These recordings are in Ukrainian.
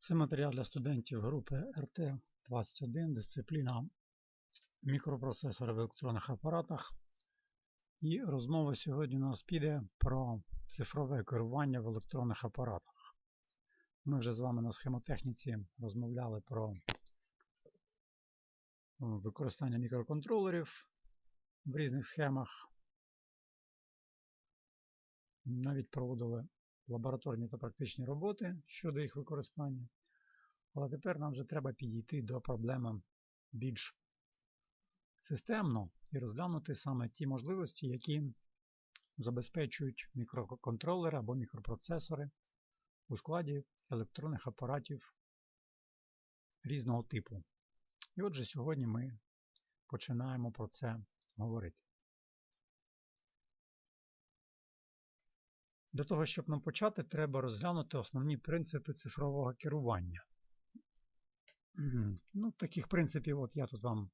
Це матеріал для студентів групи РТ-21, дисципліна мікропроцесори в електронних апаратах. І розмова сьогодні у нас піде про цифрове керування в електронних апаратах. Ми вже з вами на схемотехніці розмовляли про використання мікроконтролерів в різних схемах. Навіть проводили лабораторні та практичні роботи щодо їх використання. Але тепер нам вже треба підійти до проблеми більш системно і розглянути саме ті можливості, які забезпечують мікроконтролери або мікропроцесори у складі електронних апаратів різного типу. І отже, сьогодні ми починаємо про це говорити. Для того, щоб нам почати, треба розглянути основні принципи цифрового керування. Ну, Таких принципів от я тут вам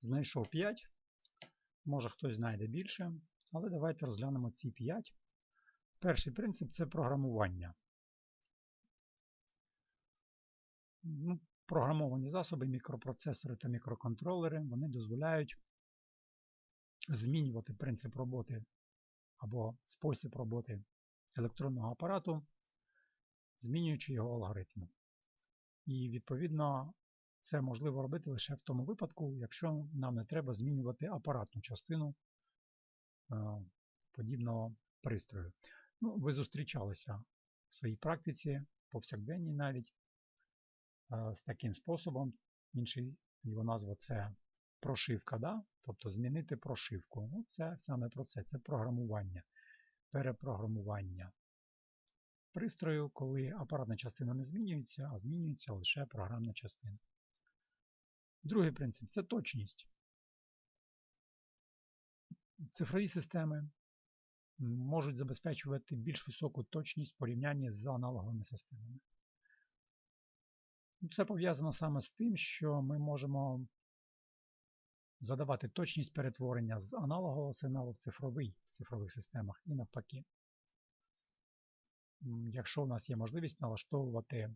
знайшов 5. Може хтось знайде більше, але давайте розглянемо ці 5. Перший принцип це програмування. Ну, Програмовані засоби, мікропроцесори та мікроконтролери вони дозволяють змінювати принцип роботи або спосіб роботи електронного апарату, змінюючи його алгоритм. І, відповідно, це можливо робити лише в тому випадку, якщо нам не треба змінювати апаратну частину е, подібного пристрою. Ну, Ви зустрічалися в своїй практиці, повсякденній навіть, е, з таким способом. Інший його назва це прошивка, да? тобто змінити прошивку. Ну, Це саме про це, це програмування, перепрограмування пристрою, коли апаратна частина не змінюється, а змінюється лише програмна частина. Другий принцип це точність. Цифрові системи можуть забезпечувати більш високу точність в порівнянні з аналоговими системами. Це пов'язано саме з тим, що ми можемо задавати точність перетворення з аналогового сигналу в цифровий в цифрових системах і навпаки. Якщо у нас є можливість налаштовувати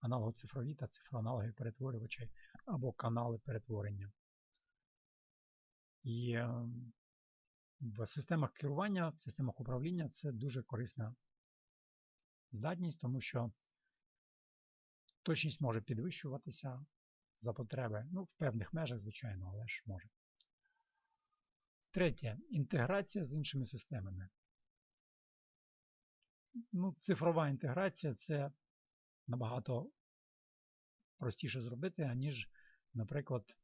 аналогоцифрові та цифроаналоги перетворювачі або канали перетворення. І ем, в системах керування, в системах управління це дуже корисна здатність, тому що точність може підвищуватися за потреби, ну, в певних межах, звичайно, але ж може. Третє інтеграція з іншими системами. Ну, Цифрова інтеграція це набагато простіше зробити, аніж, наприклад,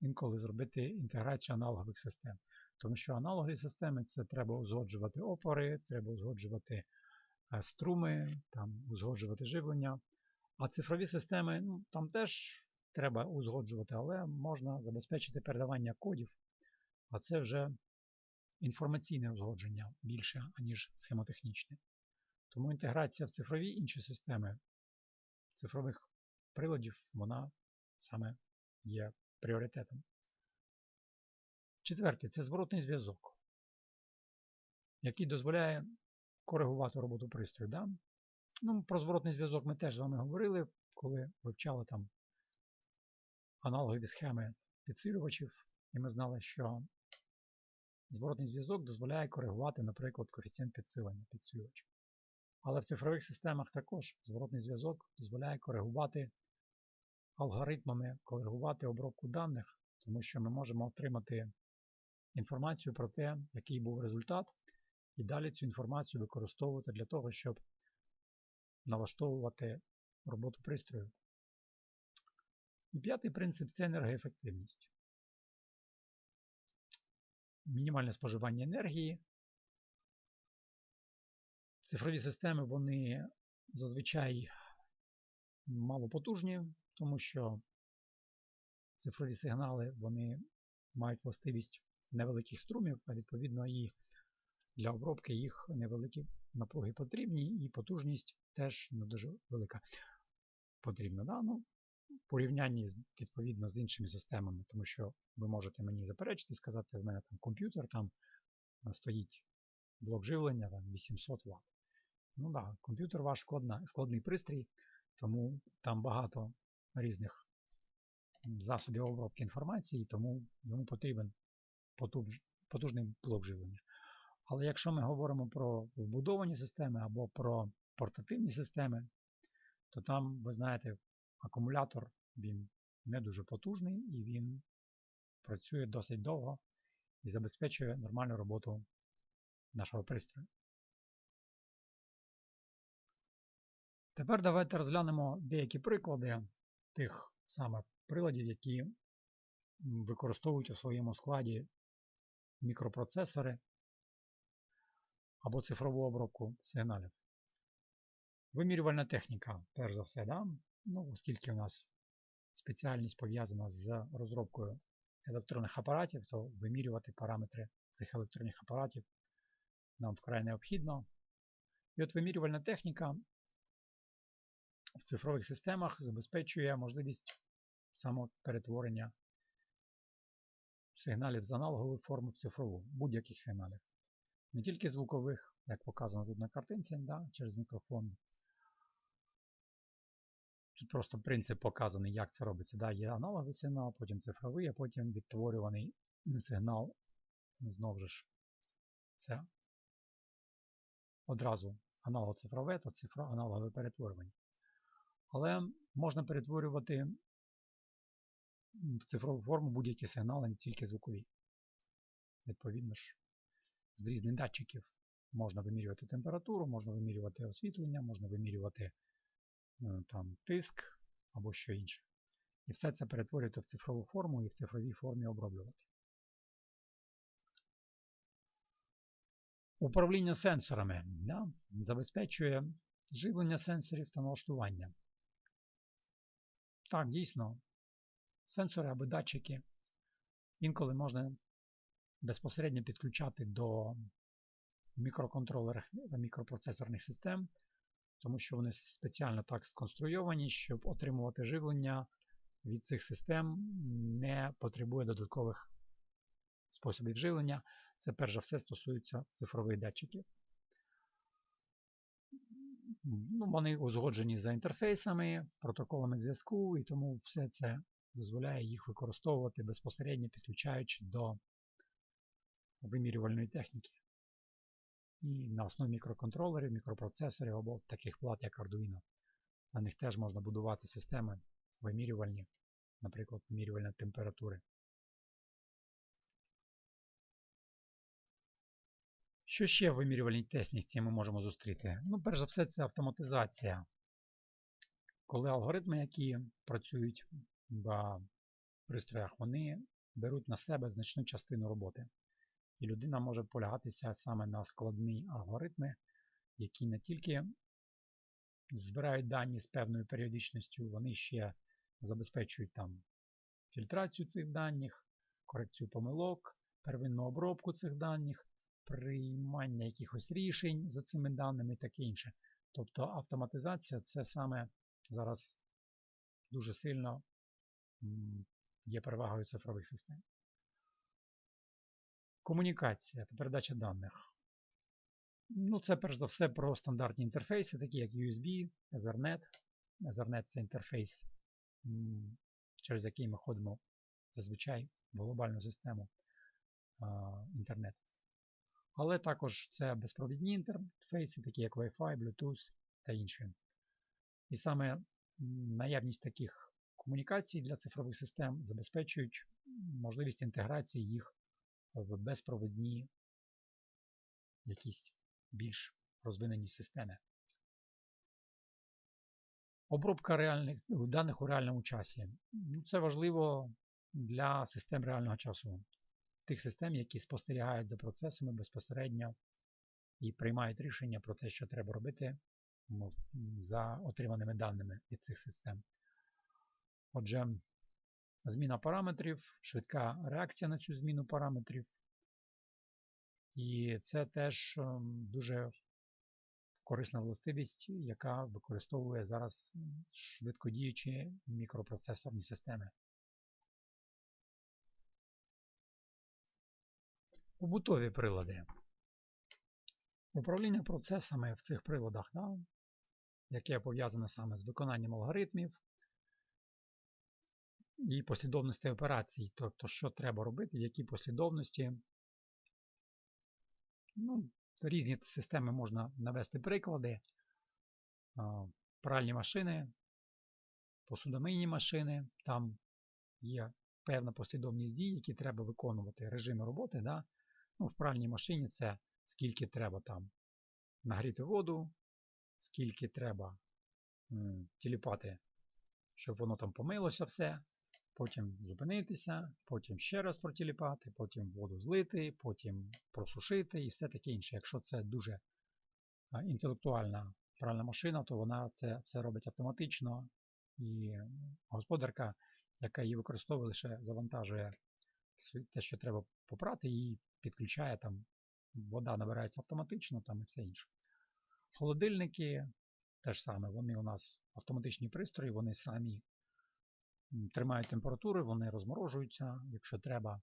інколи зробити інтеграцію аналогових систем. Тому що аналогові системи це треба узгоджувати опори, треба узгоджувати е, струми, там, узгоджувати живлення. А цифрові системи ну, там теж треба узгоджувати, але можна забезпечити передавання кодів, а це вже інформаційне узгодження більше, аніж схемотехнічне. Тому інтеграція в цифрові інші системи цифрових приладів, вона саме є пріоритетом. Четверте це зворотний зв'язок, який дозволяє коригувати роботу пристрою. Да? Ну, Про зворотний зв'язок ми теж з вами говорили, коли вивчали там аналогові схеми підсилювачів, і ми знали, що зворотний зв'язок дозволяє коригувати, наприклад, коефіцієнт підсилення підсилювачів. Але в цифрових системах також зворотний зв'язок дозволяє коригувати алгоритмами, коригувати обробку даних, тому що ми можемо отримати інформацію про те, який був результат, і далі цю інформацію використовувати для того, щоб налаштовувати роботу пристрою. І п'ятий принцип це енергоефективність. Мінімальне споживання енергії. Цифрові системи вони зазвичай малопотужні, тому що цифрові сигнали вони мають властивість невеликих струмів, а відповідно і для обробки їх невеликі напруги потрібні, і потужність теж не дуже велика потрібна. Да? Ну, порівнянні відповідно з іншими системами, тому що ви можете мені заперечити, сказати, в мене там комп'ютер, там стоїть блок живлення там 800 Вт. Ну так, да, комп'ютер ваш складна, складний пристрій, тому там багато різних засобів обробки інформації, тому йому потрібен потуж, потужний блок живлення. Але якщо ми говоримо про вбудовані системи або про портативні системи, то там, ви знаєте, акумулятор він не дуже потужний і він працює досить довго і забезпечує нормальну роботу нашого пристрою. Тепер давайте розглянемо деякі приклади тих саме приладів, які використовують у своєму складі мікропроцесори або цифрову обробку сигналів. Вимірювальна техніка, перш за все, да? Ну, оскільки у нас спеціальність пов'язана з розробкою електронних апаратів, то вимірювати параметри цих електронних апаратів нам вкрай необхідно. І от вимірювальна техніка в цифрових системах забезпечує можливість самоперетворення сигналів з аналогової форми в цифрову, будь-яких сигналів. Не тільки звукових, як показано тут на картинці, да, через мікрофон. Тут просто принцип показаний, як це робиться. Да, Є аналоговий сигнал, потім цифровий, а потім відтворюваний сигнал. Знову ж, це одразу аналого-цифрове та цифро аналогове перетворювання. Але можна перетворювати в цифрову форму будь-які сигнали, не тільки звукові. Відповідно ж, з різних датчиків можна вимірювати температуру, можна вимірювати освітлення, можна вимірювати там, тиск або що інше. І все це перетворювати в цифрову форму і в цифровій формі оброблювати. Управління сенсорами да, забезпечує живлення сенсорів та налаштування. Так, дійсно, сенсори або датчики інколи можна безпосередньо підключати до мікроконтролерів мікропроцесорних систем, тому що вони спеціально так сконструйовані, щоб отримувати живлення від цих систем не потребує додаткових способів живлення. Це перш за все стосується цифрових датчиків. Ну, Вони узгоджені за інтерфейсами, протоколами зв'язку, і тому все це дозволяє їх використовувати безпосередньо підключаючи до вимірювальної техніки. І на основі мікроконтролерів, мікропроцесорів або таких плат, як Arduino. На них теж можна будувати системи вимірювальні, наприклад, вимірювальні температури. Що ще в вимірювальній техніці ми можемо зустріти? Ну, перш за все, це автоматизація. Коли алгоритми, які працюють в пристроях, вони беруть на себе значну частину роботи. І людина може полягатися саме на складні алгоритми, які не тільки збирають дані з певною періодичністю, вони ще забезпечують там фільтрацію цих даних, корекцію помилок, первинну обробку цих даних, приймання якихось рішень за цими даними і таке інше. Тобто автоматизація це саме зараз дуже сильно є перевагою цифрових систем. Комунікація та передача даних. Ну, Це перш за все про стандартні інтерфейси, такі як USB, Ethernet. Ethernet це інтерфейс, через який ми ходимо зазвичай в глобальну систему інтернет. Але також це безпровідні інтерфейси, такі як Wi-Fi, Bluetooth та інші. І саме наявність таких комунікацій для цифрових систем забезпечують можливість інтеграції їх в безпровідні якісь більш розвинені системи. Обробка реальних даних у реальному часі. Ну, Це важливо для систем реального часу тих систем, які спостерігають за процесами безпосередньо і приймають рішення про те, що треба робити за отриманими даними від цих систем. Отже, зміна параметрів, швидка реакція на цю зміну параметрів. І це теж ем, дуже корисна властивість, яка використовує зараз швидкодіючі мікропроцесорні системи. Побутові прилади. Управління процесами в цих приладах, да, яке пов'язане саме з виконанням алгоритмів і послідовності операцій, тобто, що треба робити, в якій послідовності. Ну, Різні системи можна навести приклади. Пральні машини, посудомийні машини, там є певна послідовність дій, які треба виконувати режими роботи. Да? Ну, В пральній машині це скільки треба там нагріти воду, скільки треба тіліпати, щоб воно там помилося все, потім зупинитися, потім ще раз протіліпати, потім воду злити, потім просушити і все таке інше. Якщо це дуже інтелектуальна пральна машина, то вона це все робить автоматично, і господарка, яка її використовує, лише завантажує те, що треба попрати, і підключає там, вода набирається автоматично там і все інше. Холодильники теж саме, вони у нас автоматичні пристрої, вони самі тримають температури, вони розморожуються, якщо треба,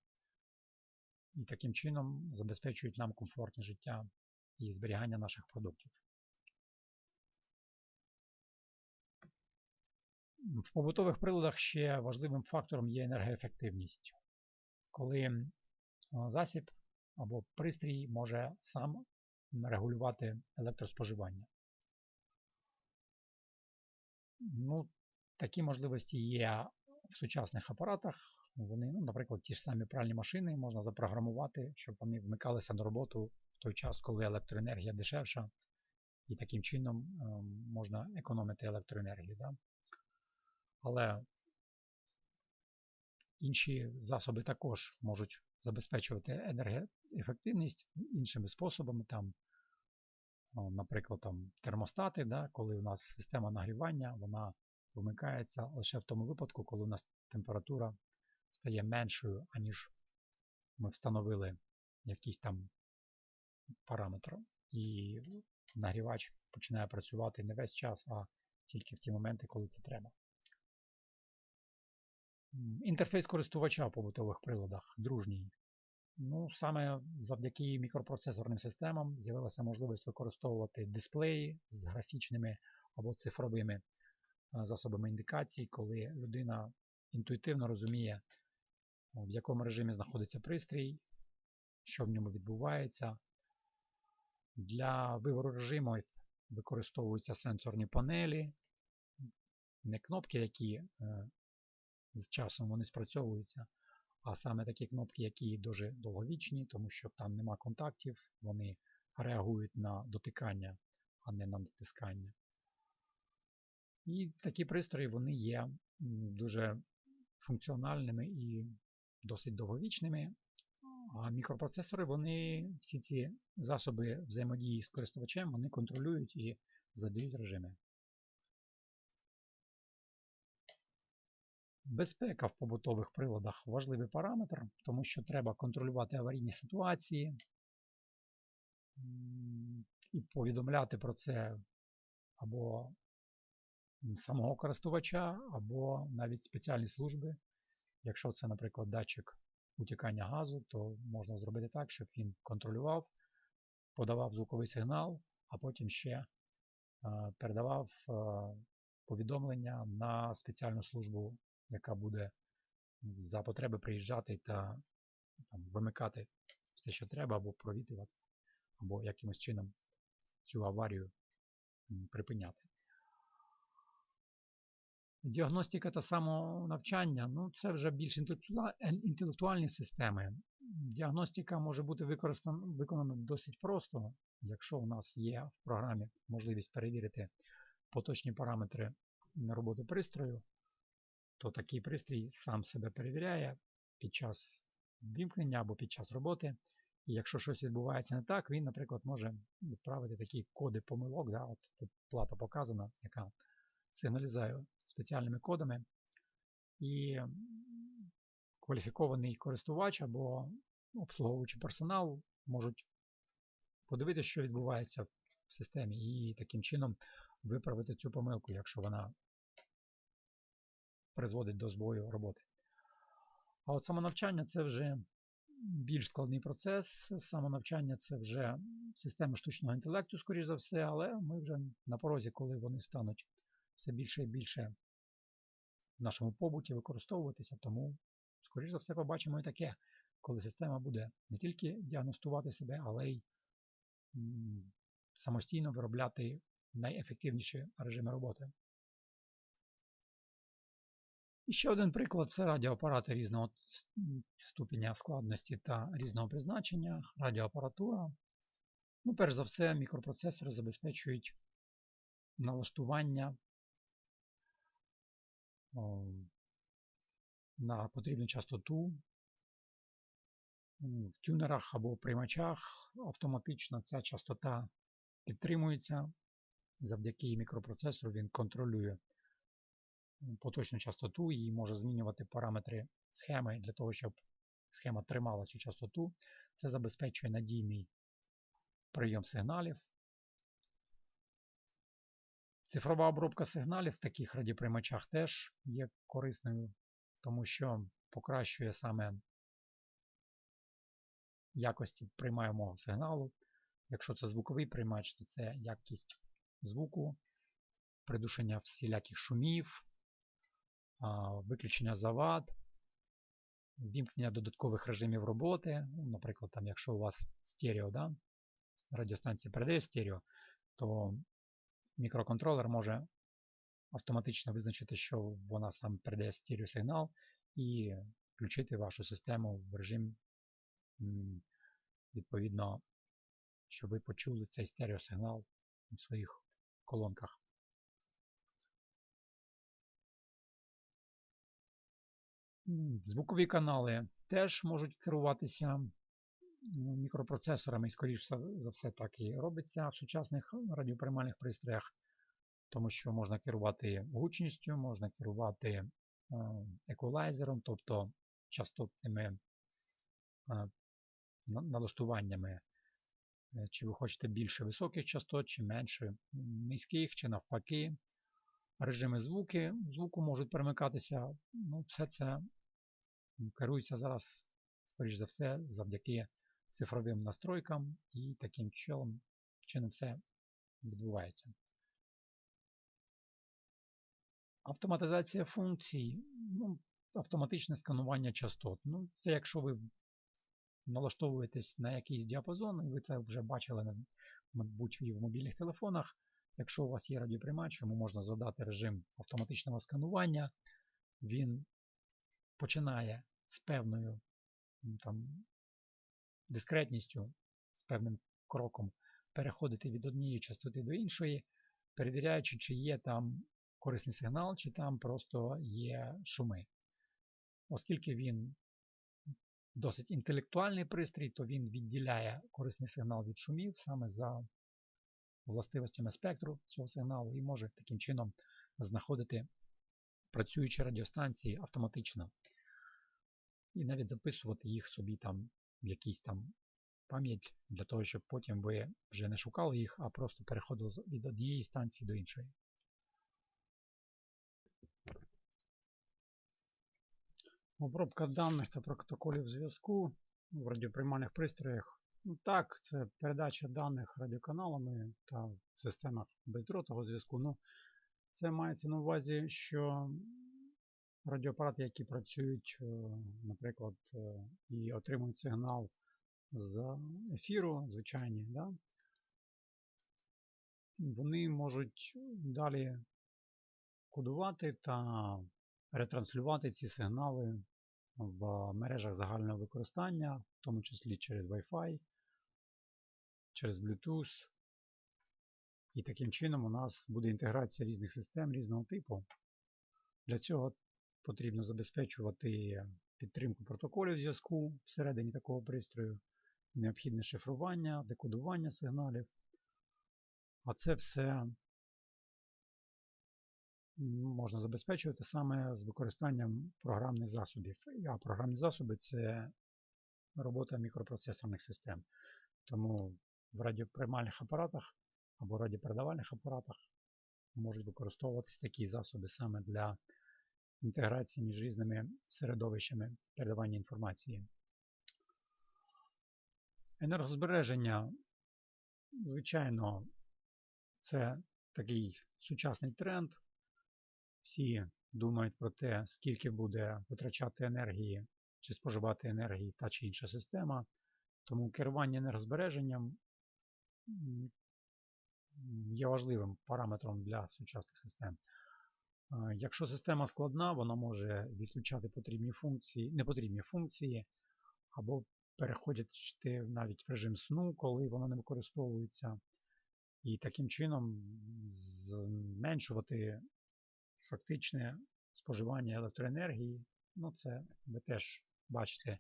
і таким чином забезпечують нам комфортне життя і зберігання наших продуктів. В побутових приладах ще важливим фактором є енергоефективність, коли засіб або пристрій може сам регулювати електроспоживання. Ну, Такі можливості є в сучасних апаратах. Вони, ну, Наприклад, ті ж самі пральні машини можна запрограмувати, щоб вони вмикалися на роботу в той час, коли електроенергія дешевша, і таким чином ем, можна економити електроенергію. Да? Але інші засоби також можуть забезпечувати енергоефективність іншими способами, там, наприклад, там, термостати, да, коли у нас система нагрівання, вона вимикається лише в тому випадку, коли у нас температура стає меншою, аніж ми встановили якийсь там параметр. І нагрівач починає працювати не весь час, а тільки в ті моменти, коли це треба. Інтерфейс користувача в побутових приладах дружній. Ну, Саме завдяки мікропроцесорним системам з'явилася можливість використовувати дисплеї з графічними або цифровими засобами індикації, коли людина інтуїтивно розуміє, в якому режимі знаходиться пристрій, що в ньому відбувається. Для вибору режиму використовуються сенсорні панелі, не кнопки, які е, з часом вони спрацьовуються, а саме такі кнопки, які дуже довговічні, тому що там нема контактів, вони реагують на дотикання, а не на натискання. І такі пристрої вони є дуже функціональними і досить довговічними. А мікропроцесори, вони всі ці засоби взаємодії з користувачем, вони контролюють і задають режими. Безпека в побутових приладах важливий параметр, тому що треба контролювати аварійні ситуації і повідомляти про це або самого користувача, або навіть спеціальні служби. Якщо це, наприклад, датчик утікання газу, то можна зробити так, щоб він контролював, подавав звуковий сигнал, а потім ще передавав повідомлення на спеціальну службу, яка буде за потреби приїжджати та там, вимикати все, що треба, або провітрювати, або якимось чином цю аварію припиняти. Діагностика та самонавчання ну, це вже більш інтелектуальні системи. Діагностика може бути виконана досить просто, якщо у нас є в програмі можливість перевірити поточні параметри роботи пристрою, то такий пристрій сам себе перевіряє під час вімкнення або під час роботи. І якщо щось відбувається не так, він, наприклад, може відправити такі коди помилок. Да? От Тут плата показана, яка сигналізує спеціальними кодами. І кваліфікований користувач або обслуговуючий персонал можуть подивитися, що відбувається в системі, і таким чином виправити цю помилку, якщо вона призводить до збою роботи. А от самонавчання це вже більш складний процес. Самонавчання це вже система штучного інтелекту, скоріш за все, але ми вже на порозі, коли вони стануть все більше і більше в нашому побуті використовуватися, тому, скоріш за все, побачимо і таке, коли система буде не тільки діагностувати себе, але й самостійно виробляти найефективніші режими роботи. І ще один приклад це радіоапарати різного ступеня складності та різного призначення, радіоапаратура. Ну, Перш за все, мікропроцесори забезпечують налаштування на потрібну частоту. В тюнерах або приймачах автоматично ця частота підтримується. Завдяки мікропроцесору він контролює поточну частоту і може змінювати параметри схеми для того, щоб схема тримала цю частоту. Це забезпечує надійний прийом сигналів. Цифрова обробка сигналів в таких радіоприймачах теж є корисною, тому що покращує саме якості приймаємого сигналу. Якщо це звуковий приймач, то це якість звуку, придушення всіляких шумів, виключення завад, вімкнення додаткових режимів роботи. Ну, наприклад, там, якщо у вас стерео, да, радіостанція передає стерео, то мікроконтролер може автоматично визначити, що вона сам передає стереосигнал і включити вашу систему в режим, відповідно, щоб ви почули цей стереосигнал у своїх колонках. Звукові канали теж можуть керуватися мікропроцесорами, і, скоріш за все, так і робиться в сучасних радіоприймальних пристроях, тому що можна керувати гучністю, можна керувати е, еквалайзером, тобто частотними е, налаштуваннями. Е, чи ви хочете більше високих частот, чи менше низьких, чи навпаки. Режими звуки, звуку можуть перемикатися. Ну, Все це керується зараз, скоріш за все, завдяки цифровим настройкам і таким чином, чином все відбувається. Автоматизація функцій, ну, автоматичне сканування частот. Ну, Це якщо ви налаштовуєтесь на якийсь діапазон, і ви це вже бачили, мабуть, і в мобільних телефонах. Якщо у вас є радіоприймач, йому можна задати режим автоматичного сканування, він починає з певною там, дискретністю, з певним кроком переходити від однієї частоти до іншої, перевіряючи, чи є там корисний сигнал, чи там просто є шуми. Оскільки він досить інтелектуальний пристрій, то він відділяє корисний сигнал від шумів саме за властивостями спектру цього сигналу і може таким чином знаходити працюючі радіостанції автоматично. І навіть записувати їх собі там в якийсь там пам'ять для того, щоб потім ви вже не шукали їх, а просто переходили від однієї станції до іншої. Обробка даних та протоколів зв'язку в радіоприймальних пристроях. Ну Так, це передача даних радіоканалами та в системах бездротового зв'язку. Ну, Це мається на увазі, що радіоапарати, які працюють, е, наприклад, е, і отримують сигнал з ефіру, звичайні, да? вони можуть далі кодувати та ретранслювати ці сигнали в мережах загального використання, в тому числі через Wi-Fi, через Bluetooth. І таким чином у нас буде інтеграція різних систем різного типу. Для цього потрібно забезпечувати підтримку протоколів зв'язку всередині такого пристрою, необхідне шифрування, декодування сигналів. А це все можна забезпечувати саме з використанням програмних засобів. А програмні засоби це робота мікропроцесорних систем. Тому в радіоприймальних апаратах або радіопередавальних апаратах можуть використовуватись такі засоби саме для інтеграції між різними середовищами передавання інформації. Енергозбереження, звичайно, це такий сучасний тренд. Всі думають про те, скільки буде витрачати енергії чи споживати енергії та чи інша система. Тому керування енергозбереженням є важливим параметром для сучасних систем. Якщо система складна, вона може відключати потрібні функції, непотрібні функції, або переходити навіть в режим сну, коли вона не використовується, і таким чином зменшувати фактичне споживання електроенергії. Ну, це ви теж бачите,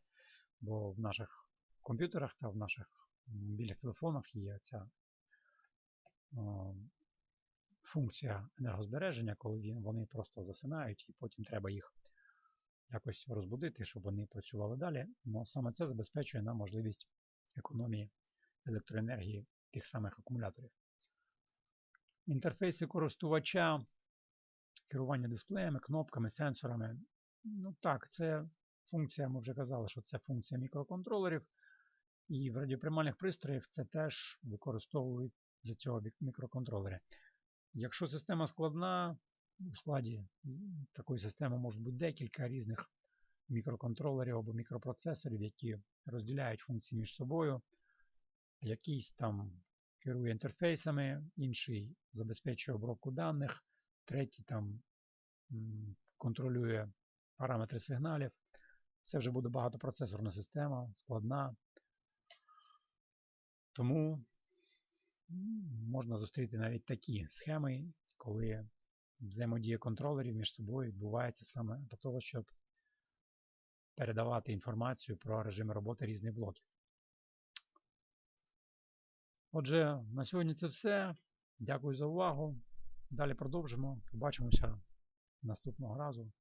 бо в наших комп'ютерах та в наших мобільних телефонах є ця функція енергозбереження, коли вони просто засинають, і потім треба їх якось розбудити, щоб вони працювали далі. Но саме це забезпечує нам можливість економії електроенергії тих самих акумуляторів. Інтерфейси користувача, керування дисплеями, кнопками, сенсорами. Ну так, це функція, ми вже казали, що це функція мікроконтролерів. І в радіоприймальних пристроях це теж використовують для цього мікроконтролери. Якщо система складна, у складі такої системи можуть бути декілька різних мікроконтролерів або мікропроцесорів, які розділяють функції між собою. Якийсь там керує інтерфейсами, інший забезпечує обробку даних, третій там контролює параметри сигналів. Це вже буде багатопроцесорна система, складна. Тому можна зустріти навіть такі схеми, коли взаємодія контролерів між собою відбувається саме для того, щоб передавати інформацію про режими роботи різних блоків. Отже, на сьогодні це все. Дякую за увагу. Далі продовжимо. Побачимося наступного разу.